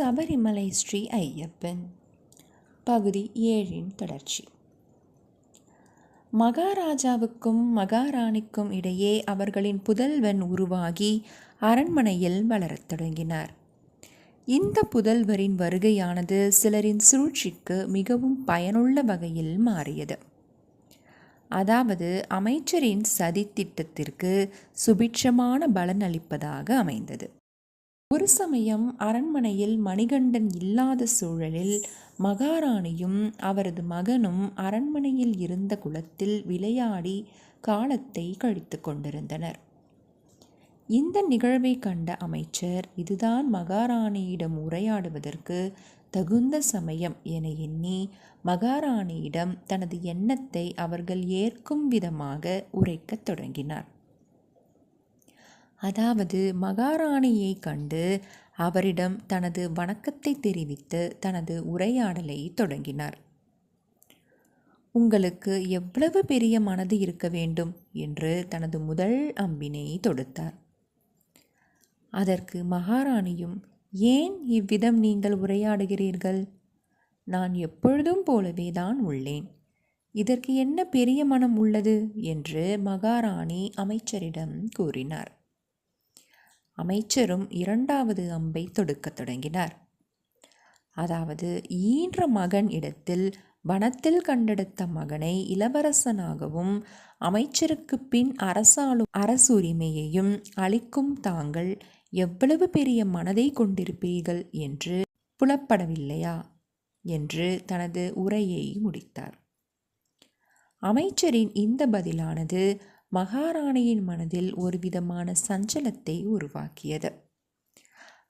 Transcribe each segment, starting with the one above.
சபரிமலை ஸ்ரீ ஐயப்பன். பகுதி ஏழின் தொடர்ச்சி. மகாராஜாவுக்கும் மகாராணிக்கும் இடையே அவர்களின் புதல்வன் உருவாகி அரண்மனையில் வளரத் தொடங்கினார். இந்த புதல்வரின் வருகையானது சிலரின் சூழ்ச்சிக்கு மிகவும் பயனுள்ள வகையில் மாறியது. அதாவது அமைச்சரின் சதித்திட்டத்திற்கு சுபிட்சமான பலன் அளிப்பதாக அமைந்தது. ஒரு சமயம் அரண்மனையில் மணிகண்டன் இல்லாத சூழலில் மகாராணியும் அவரது மகனும் அரண்மனையில் இருந்த குளத்தில் விளையாடி காலத்தை கழித்து கொண்டிருந்தனர். இந்த நிகழ்வை கண்ட அமைச்சர் இதுதான் மகாராணியிடம் உரையாடுவதற்கு தகுந்த சமயம் என எண்ணி மகாராணியிடம் தனது எண்ணத்தை அவர்கள் ஏற்கும் விதமாக உரைக்கத் தொடங்கினார். அதாவது மகாராணியை கண்டு அவரிடம் தனது வணக்கத்தை தெரிவித்து தனது உரையாடலை தொடங்கினார். உங்களுக்கு எவ்வளவு பெரிய மனது இருக்க வேண்டும்? என்று தனது முதல் அம்பினை தொடுத்தார். அதற்கு மகாராணியும் ஏன் இவ்விதம் நீங்கள் உரையாடுகிறீர்கள்? நான் எப்பொழுதும் போலவே தான் உள்ளேன். இதற்கு என்ன பெரிய மனம் உள்ளது? என்று மகாராணி அமைச்சரிடம் கூறினார். அமைச்சரும் இரண்டாவது அம்பை தொடுக்கத் தொடங்கினார். அதாவது ஈன்ற மகன் இடத்தில் வனத்தில் கண்டெடுத்த மகனை இளவரசனாகவும் அமைச்சருக்கு பின் அரசாளும் அரசுரிமையையும் அளிக்கும் தாங்கள் எவ்வளவு பெரிய மனதை கொண்டிருப்பீர்கள் என்று புலப்படவில்லையா? என்று தனது உரையை முடித்தார். அமைச்சரின் இந்த பதிலானது மகாராணியின் மனதில் ஒரு விதமான சஞ்சலத்தை உருவாக்கியது.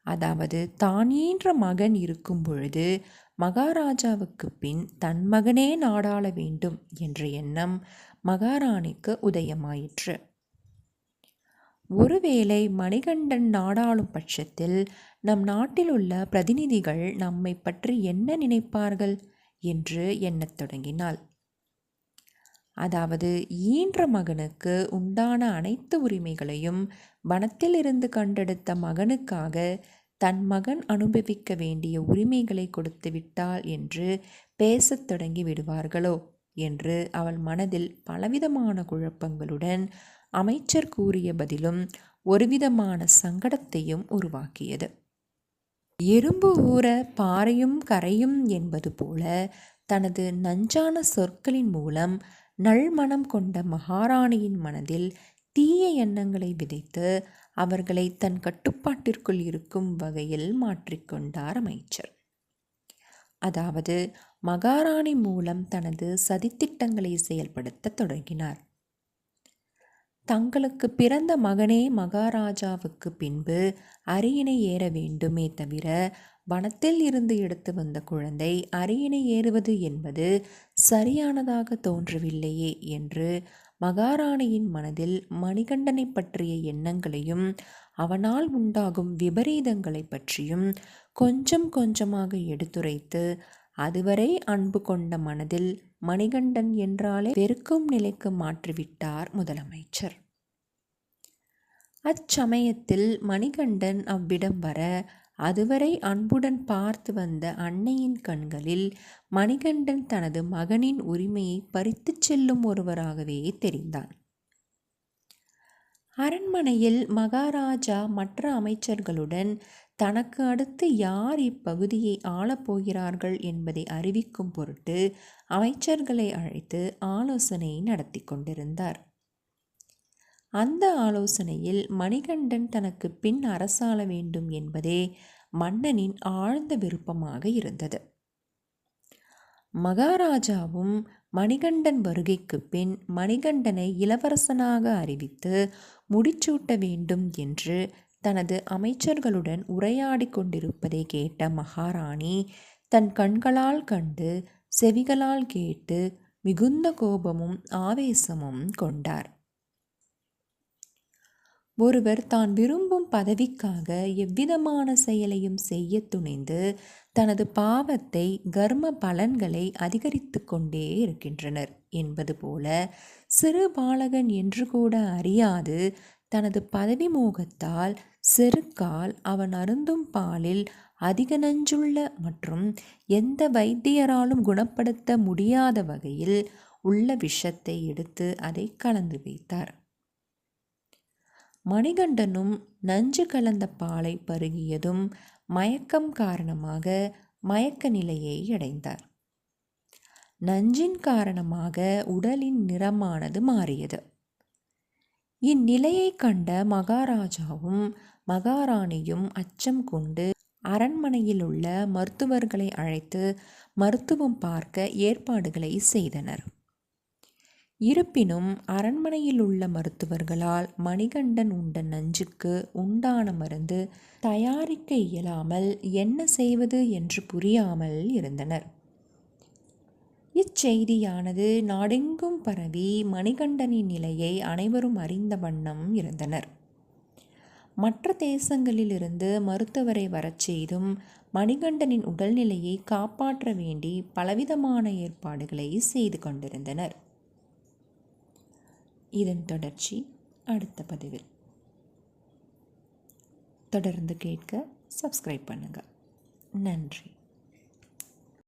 அதாவது தானீன்ற மகன் இருக்கும் பொழுது மகாராஜாவுக்கு பின் தன் மகனே நாடாள வேண்டும் என்ற எண்ணம் மகாராணிக்கு உதயமாயிற்று. ஒருவேளை மணிகண்டன் நாடாளும் பட்சத்தில் நம் நாட்டில் உள்ள பிரதிநிதிகள் நம்மை பற்றி என்ன நினைப்பார்கள்? என்று எண்ணத் தொடங்கினாள். அதாவது ஈன்ற மகனுக்கு உண்டான அனைத்து உரிமைகளையும் வனத்திலிருந்து கண்டெடுத்த மகனுக்காக தன் மகன் அனுபவிக்க வேண்டிய உரிமைகளை கொடுத்து விட்டாள் என்று பேசத் தொடங்கி விடுவார்களோ என்று அவள் மனதில் பலவிதமான குழப்பங்களுடன் அமைச்சர் கூறிய பதிலும் ஒருவிதமான சங்கடத்தையும் உருவாக்கியது. எறும்பு ஊற பாறையும் கரையும் என்பது போல தனது நஞ்சான சொற்களின் மூலம் நல்மணம் கொண்ட மகாராணியின் மனதில் தீய எண்ணங்களை விதைத்து அவர்களை தன் கட்டுப்பாட்டிற்குள் இருக்கும் வகையில் மாற்றிக்கொண்டார் அமைச்சர். அதாவது மகாராணி மூலம் தனது சதித்திட்டங்களை செயல்படுத்த தொடங்கினார். தங்களுக்கு பிறந்த மகனே மகாராஜாவுக்கு பின்பு அரியணை ஏற வேண்டுமே தவிர வனத்தில் இருந்து எடுத்து வந்த குழந்தை அரியணை ஏறுவது என்பது சரியானதாக தோன்றவில்லையே என்று மகாராணியின் மனதில் மணிகண்டனை பற்றிய எண்ணங்களையும் அவனால் உண்டாகும் விபரீதங்களை பற்றியும் கொஞ்சம் கொஞ்சமாக எடுத்துரைத்து அதுவரை அன்பு கொண்ட மனதில் மணிகண்டன் என்றாலே வெறுக்கும் நிலைக்கு மாற்றிவிட்டார் முதலமைச்சர். அச்சமயத்தில் மணிகண்டன் அவ்விடம் வர அதுவரை அன்புடன் பார்த்து வந்த அன்னையின் கண்களில் மணிகண்டன் தனது மகனின் உரிமையை பறித்துச் செல்லும் ஒருவராகவே தெரிந்தான். அரண்மனையில் மகாராஜா மற்ற அமைச்சர்களுடன் தனக்கு அடுத்து யார் இப்பகுதியை ஆளப்போகிறார்கள் என்பதை அறிவிக்கும் பொருட்டு அமைச்சர்களை அழைத்து ஆலோசனை நடத்தி கொண்டிருந்தார். அந்த ஆலோசனையில் மணிகண்டன் தனக்கு பின் அரசாள வேண்டும் என்பதே மன்னனின் ஆழ்ந்த விருப்பமாக இருந்தது. மகாராஜாவும் மணிகண்டன் வருகைக்கு பின் மணிகண்டனை இளவரசனாக அறிவித்து முடிச்சூட்ட வேண்டும் என்று தனது அமைச்சர்களுடன் உரையாடி கொண்டிருப்பதை கேட்ட மகாராணி தன் கண்களால் கண்டு செவிகளால் கேட்டு மிகுந்த கோபமும் ஆவேசமும் கொண்டார். ஒருவர் தான் விரும்பும் பதவிக்காக எவ்விதமான செயலையும் செய்ய துணிந்து தனது பாவத்தை கர்ம பலன்களை அதிகரித்து கொண்டே இருக்கின்றனர் என்பது போல சிறு பாலகன் என்று கூட அறியாது. தனது பதவி மோகத்தால் செருக்கால் அவன் அருந்தும் பாலில் அதிக நஞ்சுள்ள மற்றும் எந்த வைத்தியராலும் குணப்படுத்த முடியாத வகையில் உள்ள விஷத்தை எடுத்து அதை கலந்து வைத்தார். மணிகண்டனும் நஞ்சு கலந்த பாலை பருகியதும் மயக்கம் காரணமாக மயக்க நிலையை அடைந்தார். நஞ்சின் காரணமாக உடலின் நிறமானது மாறியது. இந்நிலையை கண்ட மகாராஜாவும் மகாராணியும் அச்சம் கொண்டு அரண்மனையில் உள்ள மருத்துவர்களை அழைத்து மருத்துவம் பார்க்க ஏற்பாடுகளை செய்தனர். இருப்பினும் அரண்மனையில் உள்ள மருத்துவர்களால் மணிகண்டன் உண்ட நஞ்சுக்கு உண்டான மருந்து தயாரிக்க இயலாமல் என்ன செய்வது என்று புரியாமல் இருந்தனர். இச்செய்தியானது நாடெங்கும் பரவி மணிகண்டனின் நிலையை அனைவரும் அறிந்த வண்ணம் இருந்தனர். மற்ற தேசங்களிலிருந்து மருத்துவரை வரச் செய்தும் மணிகண்டனின் உடல்நிலையை காப்பாற்ற வேண்டி பலவிதமான ஏற்பாடுகளை செய்து கொண்டிருந்தனர். இதன் தொடர்ச்சி அடுத்த பதிவில். தொடர்ந்து கேட்க சப்ஸ்கிரைப் பண்ணுங்கள் நன்றி.